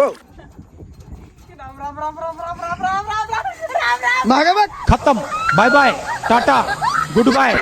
हो. मागे बघ. खतम. Bye bye tata good bye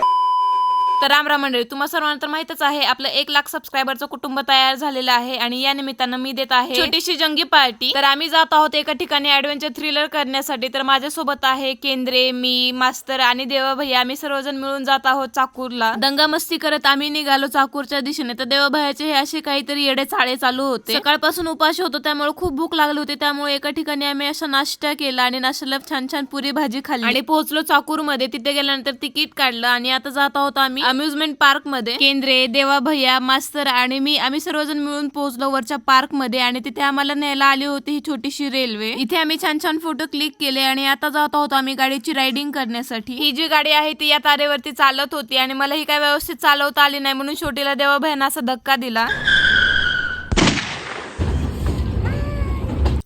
तर राम राम मंडळी तुम्हा सर्वांना तर माहितच आहे आपलं एक लाख सबस्क्रायबरचं कुटुंब तयार झालेलं आहे आणि या निमित्तानं मी देत आहे छोटीशी जंगी पार्टी. तर आम्ही जात आहोत एका ठिकाणी ऍडव्हेंचर थ्रिलर करण्यासाठी. तर माझ्यासोबत आहे केंद्रे मी मास्तर आणि देवा भैया आम्ही सर्वजण मिळून जात आहोत चाकूरला. दंगा मस्ती करत आम्ही निघालो चाकूरच्या दिशेने. तर देवा भैयाचे हे असे काहीतरी येडे चाळे चालू होते. सकाळपासून उपाशी होतो त्यामुळे खूप भूक लागली होती. त्यामुळे एका ठिकाणी आम्ही असा नाश्ता केला आणि नाश्त्याला छान छान पुरी भाजी खाल्ली. आणि पोहोचलो चाकूरमध्ये तिथे गेल्यानंतर तिकीट काढलं आणि आता जात आहोत आम्ही अम्युजमेंट पार्कमध्ये केंद्रे देवा भैया मास्तर आणि मी आम्ही सर्वजण मिळून पोहोचलो वरच्या पार्कमध्ये आणि तिथे आम्हाला न्यायला आली होती ही छोटीशी रेल्वे. इथे आम्ही छान छान फोटो क्लिक केले आणि आता जात आहोत आम्ही गाडीची रायडिंग करण्यासाठी. ही जी गाडी आहे ती या तारेवरती चालत होती आणि मला ही काय व्यवस्थित चालवता आली नाही म्हणून शेवटीला देवा भैयानं असा धक्का दिला.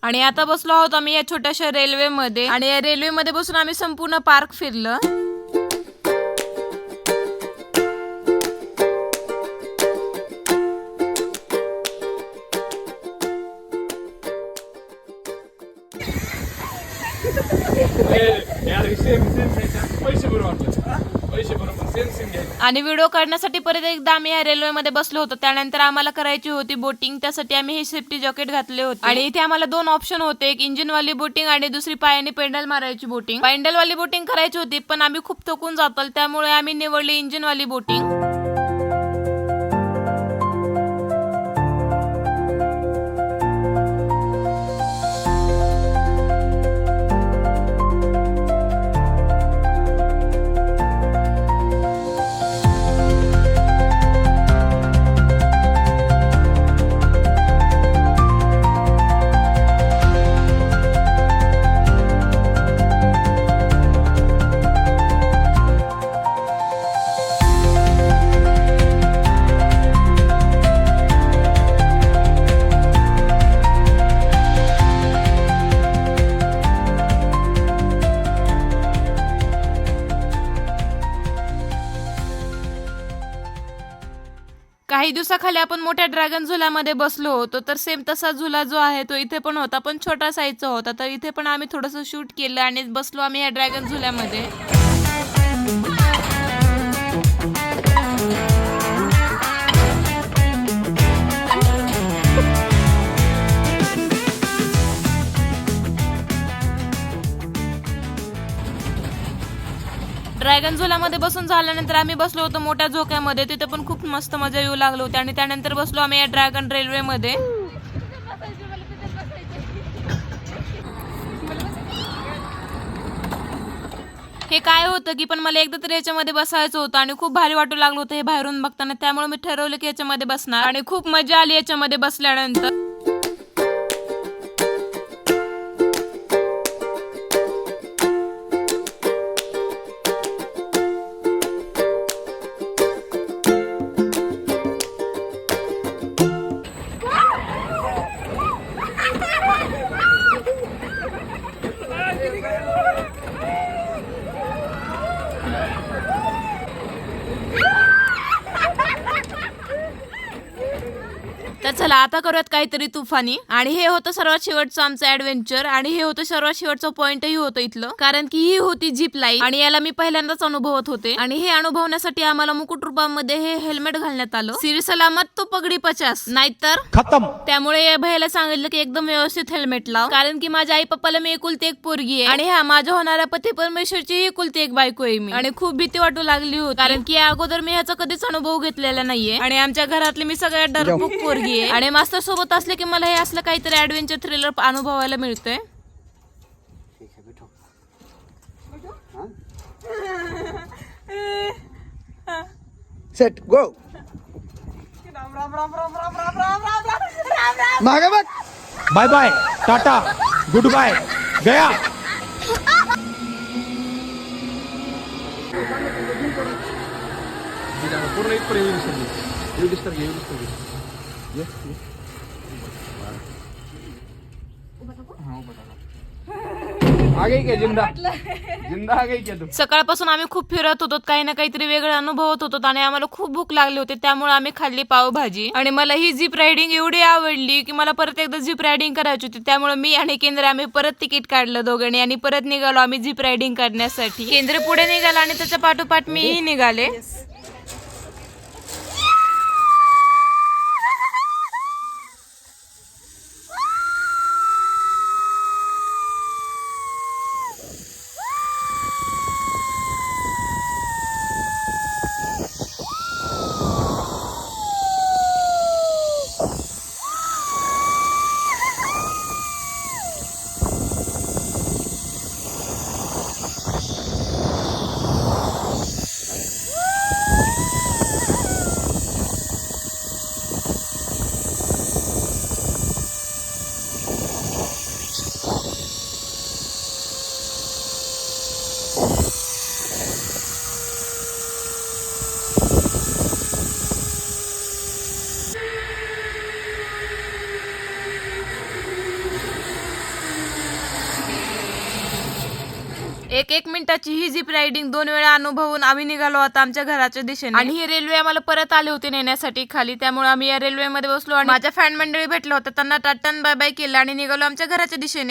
आणि आता बसलो आहोत आम्ही या छोट्याशा रेल्वेमध्ये आणि या रेल्वेमध्ये बसून आम्ही संपूर्ण पार्क फिरलं. आणि व्हिडिओ काढण्यासाठी परत एकदा आम्ही या रेल्वेमध्ये बसलो होतो. त्यानंतर आम्हाला करायची होती बोटिंग त्यासाठी आम्ही हे सेफ्टी जॅकेट घातले होते. आणि इथे आम्हाला दोन ऑप्शन होते एक इंजिन वाली बोटिंग आणि दुसरी पायाने पेंडल मारायची बोटिंग पेंडल वाली बोटिंग करायची होती पण आम्ही खूप थकून जातो त्यामुळे आम्ही निवडली इंजिन वाली बोटिंग काही दिवसाखाली आपण मोठ्या ड्रॅगन झुल्यामध्ये बसलो होतो तर सेम तसा झुला जो आहे तो इथे पण होता पण छोटा साईजचा होता तर इथे पण आम्ही थोडंसं शूट केलं आणि बसलो आम्ही या ड्रॅगन झुल्यामध्ये. ड्रॅगन झुल्यामध्ये बसून झाल्यानंतर आम्ही बसलो होतो मोठ्या झोक्यामध्ये. तिथे पण खूप मस्त मजा येऊ लागलो होती आणि त्यानंतर बसलो आम्ही या ड्रॅगन रेल्वेमध्ये हे काय होतं की पण मला एकदा तरी याच्यामध्ये बसायचं होतं आणि खूप भारी वाटू लागलं होतं हे बाहेरून बघताना. त्यामुळे मी ठरवलं की याच्यामध्ये बसणार. आणि खूप मजा आली याच्यामध्ये बसल्यानंतर. Oh my god! चला आता करूयात काहीतरी तुफानी. आणि हे होतं सर्वात शेवटचं आमचं ऍडव्हेंचर आणि हे होतं सर्वात शेवटचं पॉइंटही होतं इथलं. कारण की ही होती जीप लाईन आणि याला मी पहिल्यांदाच अनुभवत होते. आणि हे अनुभवण्यासाठी आम्हाला मुकुट रूपामध्ये हे हेल्मेट घालण्यात आलं. सिरी सलामत तो पगडी पचास. नाहीतर खत्म. त्यामुळे या भैयाला सांगितलं की एकदम व्यवस्थित हेल्मेट लाव. कारण की माझ्या आई पप्पाला मी एकुलती एक पोरगी आहे. आणि हा माझ्या होणाऱ्या पती परमेश्वरची एकुलती एक बायको आहे मी. आणि खूप भीती वाटू लागली होती. कारण की या अगोदर मी ह्याचा कधीच अनुभव घेतलेला नाहीये. आणि आमच्या घरातली मी सगळ्यात डरबुक पोरगी आहे. आणि मास्तर सोबत असले की मला हे असलं काहीतरी ऍडव्हेंचर थ्रिलर अनुभवायला मिळतंय. सेट गो मागे बघ. Bye bye tata good bye गया. पूर्ण इथपर्यंत येऊ दिसतं येऊ दिसतं येऊ दिसतं ये ये आगे क्या जिंदा. जिंदा आ गई क्या तू. सकाळपासून आम्ही खूप फिरत होतो काही ना काहीतरी वेगळं अनुभवत होतो आणि आम्हाला खूप भूक लागली होती त्यामुळे आम्ही खाल्ली पावभाजी. आणि मला ही जीप रायडिंग एवढी आवडली की मला परत एकदा जीप रायडिंग करायची होती त्यामुळे मी आणि केंद्र आम्ही परत तिकीट काढलं दोघांनी आणि परत निघालो आम्ही जीप रायडिंग करण्यासाठी. केंद्र पुढे निघाला आणि त्याच्या पाठोपाठ मीही निघाले. एक एक मिनिटाची ही जीप रायडिंग दोन वेळा अनुभवून आम्ही निघालो आता आमच्या घराच्या दिशेने. आणि ही रेल्वे आम्हाला परत आले होते नेण्यासाठी खाली. त्यामुळे आम्ही या रेल्वेमध्ये बसलो आणि माझ्या फॅन मंडळी भेटलं होतं त्यांना टाटा बाय बाय केलं आणि निघालो आमच्या घराच्या दिशेने.